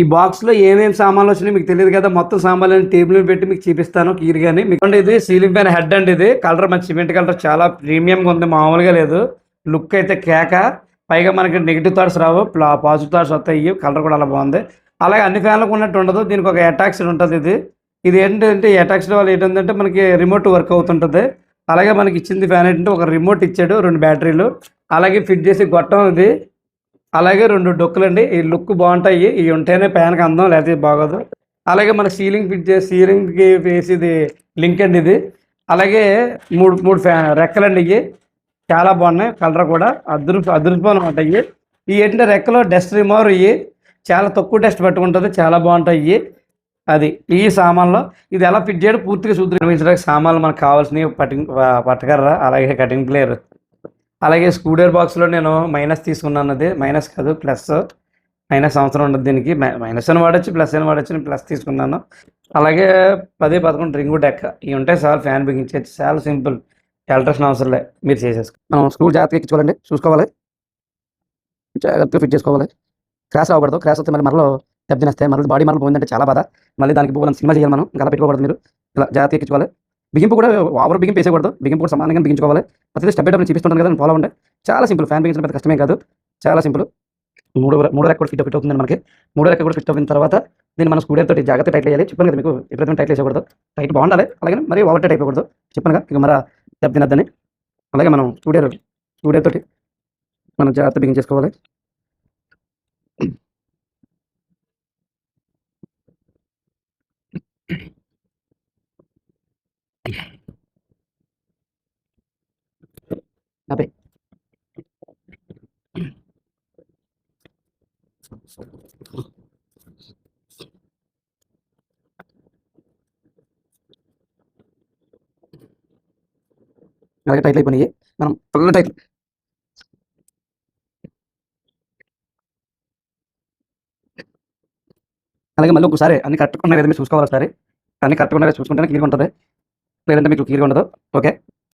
ఈ బాక్స్లో ఏమేమి సామాన్లు వచ్చినాయి మీకు తెలియదు కదా. మొత్తం సామాన్లు టేబుల్ పెట్టి మీకు చూపిస్తాను. క్లియర్గాని మీకు ఇది సీలింగ్ ఫ్యాన్ హెడ్ అండి ఇది. కలర్ మన సిమెంట్ కలర్ చాలా ప్రీమియంగా ఉంది. మామూలుగా లేదు. లుక్ అయితే కేక. పైగా మనకి నెగిటివ్ థాట్స్ రావు. పాజిటివ్ థాట్స్ వస్తాయి. కలర్ కూడా అలా బాగుంది. అలాగే అన్ని ఫ్యాన్లకు ఉన్నట్టు ఉండదు. దీనికి ఒక అటాక్షన్ ఉంటుంది ఇది. ఇది ఏంటంటే ఈ వల్ల ఏంటంటే మనకి రిమోట్ వర్క్ అవుతుంటుంది. అలాగే మనకి ఇచ్చింది ఫ్యాన్ ఏంటంటే ఒక రిమోట్ ఇచ్చాడు. రెండు బ్యాటరీలు. అలాగే ఫిట్ చేసి గొట్టం ఇది. అలాగే రెండు డొక్కులు అండి ఈ లుక్ బాగుంటాయి. ఇవి ఉంటేనే ఫ్యాన్కి అందం లేకపోతే బాగోదు. అలాగే మన సీలింగ్ ఫిట్ చేసి సీలింగ్కి వేసేది లింక్ అండి ఇది. అలాగే మూడు మూడు ఫ్యాన్ రెక్కలండి ఇవి చాలా బాగున్నాయి. కలర్ కూడా అదృ అదృష్టం అనమాట ఇవి ఈ ఏంటంటే రెక్కలో డస్ట్ రిమూవర్ ఇవి చాలా తక్కువ డస్ట్ పట్టుకుంటుంది. చాలా బాగుంటాయి ఇవి అది ఈ సామాన్లో. ఇది ఎలా ఫిట్ చేయడం? పూర్తిగా సూత్రం సామాన్లు మనకు కావాల్సినవి పట్టింగ్ పట్టకర్ర. అలాగే కటింగ్ ప్లేయర్. అలాగే స్కూడర్ బాక్స్లో నేను మైనస్ తీసుకున్నాను అది. మైనస్ కాదు ప్లస్. మైనస్ అవసరం ఉండదు దీనికి. మై- మైనస్ అని వాడచ్చు ప్లస్ అని వాడచ్చు నేను ప్లస్ తీసుకున్నాను. అలాగే పది పదకొండు రింగు డెక్క ఇవి ఉంటాయి చాలు ఫ్యాన్ బిగించేది చాలా సింపుల్. ఎలక్ట్రిషన్ అవసరం లే మీరు చేసేసుకో మనం స్క్రూ జాగ్రత్తగా ఎక్కించుకోవాలండి చూసుకోవాలి. జాగ్రత్తగా ఫిట్ చేసుకోవాలి. క్రాస్ అవ్వకూడదు. క్రాస్ వస్తే మళ్ళీ మరలో దెబ్బతినేస్తాయి. మళ్ళీ బాడీ మరలు పోయిందంటే చాలా బాధ. మళ్ళీ దానికి పోవాలని సినిమా చేయాలి మనం. గల పెట్టుకోకూడదు మీరు. ఇలా జాగ్రత్తగా ఎక్కించుకోవాలి బిగింపు కూడా ఓవర్ బిగింపు వేసేయకూడదు. బిగింపు కూడా సమానంగా బిగించుకోవాలి. ప్రతి స్టెప్ బై స్టెప్ చూపిస్తుంటాను కదా ఫాలో ఉండే చాలా సింపుల్. ఫ్యాన్ బిగించడం పెద్ద కష్టమే కాదు. చాలా సింపుల్. మూడు మూడో రెక్క కూడా ఫిట్ ఫిట్ అవుతుంది మనకి. మూడో రెక్క కూడా ఫిట్ అయిన తర్వాత దీన్ని మనం స్కూడర్ తోటి జాగ్రత్త టైట్ చేయాలి చెప్పాను కదా మీకు ఎప్పుడైతే టైట్ వేసేయకూడదు. టైట్ బాగుండాలి. అలాగే మరి ఓవర్ టైట్ అయిపోకూడదు. చెప్పాను కదా ఇక మరి దెబ్బ తినద్దని. అలాగే మనం స్కూడర్ స్కూడర్ తోటి మనం జాగ్రత్త బిగించేసుకోవాలి. అదే అలాగే టైట్లు అయిపోయినాయి మనం ఫుల్ టైట్ అలాగే మళ్ళీ ఒకసారి అన్ని కరెక్ట్గా ఉన్నాయి కదా మీరు చూసుకోవాలి సరే అన్ని కరెక్ట్గా ఉన్నాయి చూసుకుంటేనే క్లియర్గా ఉంటుంది. లేదంటే మీకు క్లియర్గా ఉండదు. ఓకే